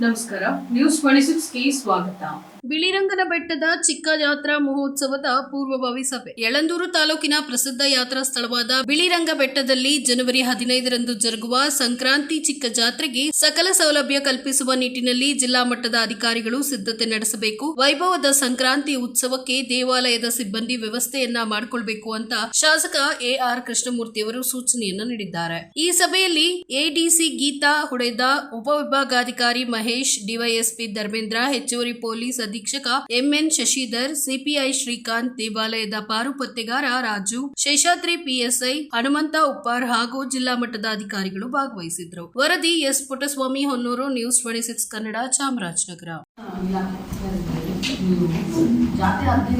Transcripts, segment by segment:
ನಮಸ್ಕಾರ. News twenty ಗೆ ಸ್ವಾಗತ. ಬಿಳಿರಂಗನ ಬೆಟ್ಟದ ಚಿಕ್ಕ ಯಾತ್ರಾ ಮಹೋತ್ಸವದ ಪೂರ್ವಭಾವಿ ಸಭೆ. ಯಳಂದೂರು ತಾಲೂಕಿನ ಪ್ರಸಿದ್ಧ ಯಾತ್ರಾ ಸ್ಥಳವಾದ ಬಿಳಿರಂಗ ಬೆಟ್ಟದಲ್ಲಿ ಜನವರಿ ಹದಿನೈದರಂದು ಜರುಗುವ ಸಂಕ್ರಾಂತಿ ಚಿಕ್ಕ ಜಾತ್ರೆಗೆ ಸಕಲ ಸೌಲಭ್ಯ ಕಲ್ಪಿಸುವ ನಿಟ್ಟಿನಲ್ಲಿ ಜಿಲ್ಲಾ ಮಟ್ಟದ ಅಧಿಕಾರಿಗಳು ಸಿದ್ಧತೆ ನಡೆಸಬೇಕು. ವೈಭವದ ಸಂಕ್ರಾಂತಿ ಉತ್ಸವಕ್ಕೆ ದೇವಾಲಯದ ಸಿಬ್ಬಂದಿ ವ್ಯವಸ್ಥೆಯನ್ನ ಮಾಡಿಕೊಳ್ಬೇಕು ಅಂತ ಶಾಸಕ ಎಆರ್ ಕೃಷ್ಣಮೂರ್ತಿ ಅವರು ಸೂಚನೆಯನ್ನ ನೀಡಿದ್ದಾರೆ. ಈ ಸಭೆಯಲ್ಲಿ ಎಡಿಸಿ ಗೀತಾ ಹೊಡೆದ ಉಪವಿಭಾಗಾಧಿಕಾರಿ ಮಹೇಶ್ ಡಿವೈಎಸ್ಪಿ ಧರ್ಮೇಂದ್ರ ಹೆಚ್ಚುವರಿ ಪೊಲೀಸ್ ಅಧೀಕ್ಷಕ ಎಂಎನ್ ಶಶಿಧರ್ ಸಿಪಿಐ ಶ್ರೀಕಾಂತ್ ದೇವಾಲಯದ ಪಾರುಪತ್ತೆಗಾರ ರಾಜು ಶೇಷಾದ್ರಿ ಪಿಎಸ್ಐ ಹನುಮಂತ ಉಪ್ಪಾರ್ ಹಾಗೂ ಜಿಲ್ಲಾ ಮಟ್ಟದ ಅಧಿಕಾರಿಗಳು ಭಾಗವಹಿಸಿದ್ರು ವರದಿ S Puttaswamy Honnur news twenty six Kannada Chamarajanagar. ಜಾತಿ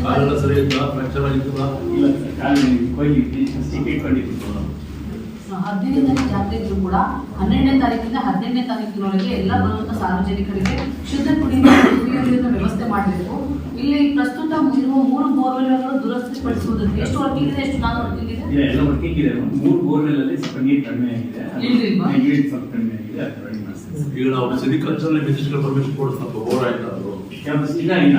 ಹದಿನೈದನೇ ಜಾತ್ರೆ ಇದ್ರು ಕೂಡ ಹನ್ನೆರಡನೇ ತಾರೀಕಿಂದ ಹದಿನೆಂಟನೇ ತಾರೀಕಿನವರೆಗೆ ಎಲ್ಲ ಬರುವಂತ ಸಾರ್ವಜನಿಕರಿಗೆ ಶುದ್ಧ ಕುಡಿಯುವ ಕುಡಿಯುವ ನೀರಿನ ವ್ಯವಸ್ಥೆ ಮಾಡಬೇಕು. ಇಲ್ಲಿ ಪ್ರಸ್ತುತ ಇರುವ ಮೂರು ಬೋರ್ವೆಲ್ಗಳು ದುರಸ್ತಿಪಡಿಸುವುದಕ್ಕೆ ಎಷ್ಟು ವರ್ಕಿಂಗ್ ಇದೆ ಎಷ್ಟು ನಾನು ವರ್ಕಿಂಗ್ ಇದೆ? ಇಲ್ಲ ಎಲ್ಲ ವರ್ಕಿಂಗ್ ಇದೆ. ಮೂರು ಬೋರ್ವೆಲ್ ಅಲ್ಲಿ ಸ್ವಲ್ಪ ನೀರು ಕಡಿಮೆ ಆಗಿದೆ? ನೀರು ಸ್ವಲ್ಪ ಕಡಿಮೆ ಆಗಿದೆ. ಈಗ ನಾವು ಸಿರಿಕಲ್ಚರ್ ಮಿನಿಸ್ಟರ್ ಪರ್ಮಿಷನ್ ಕೊಡ್ತಾ ಬೋರ್ ಆಯ್ತು ಅದು. ಕ್ಯಾಂಪಸ್ ಇಲ್ಲ ಇಲ್ಲ.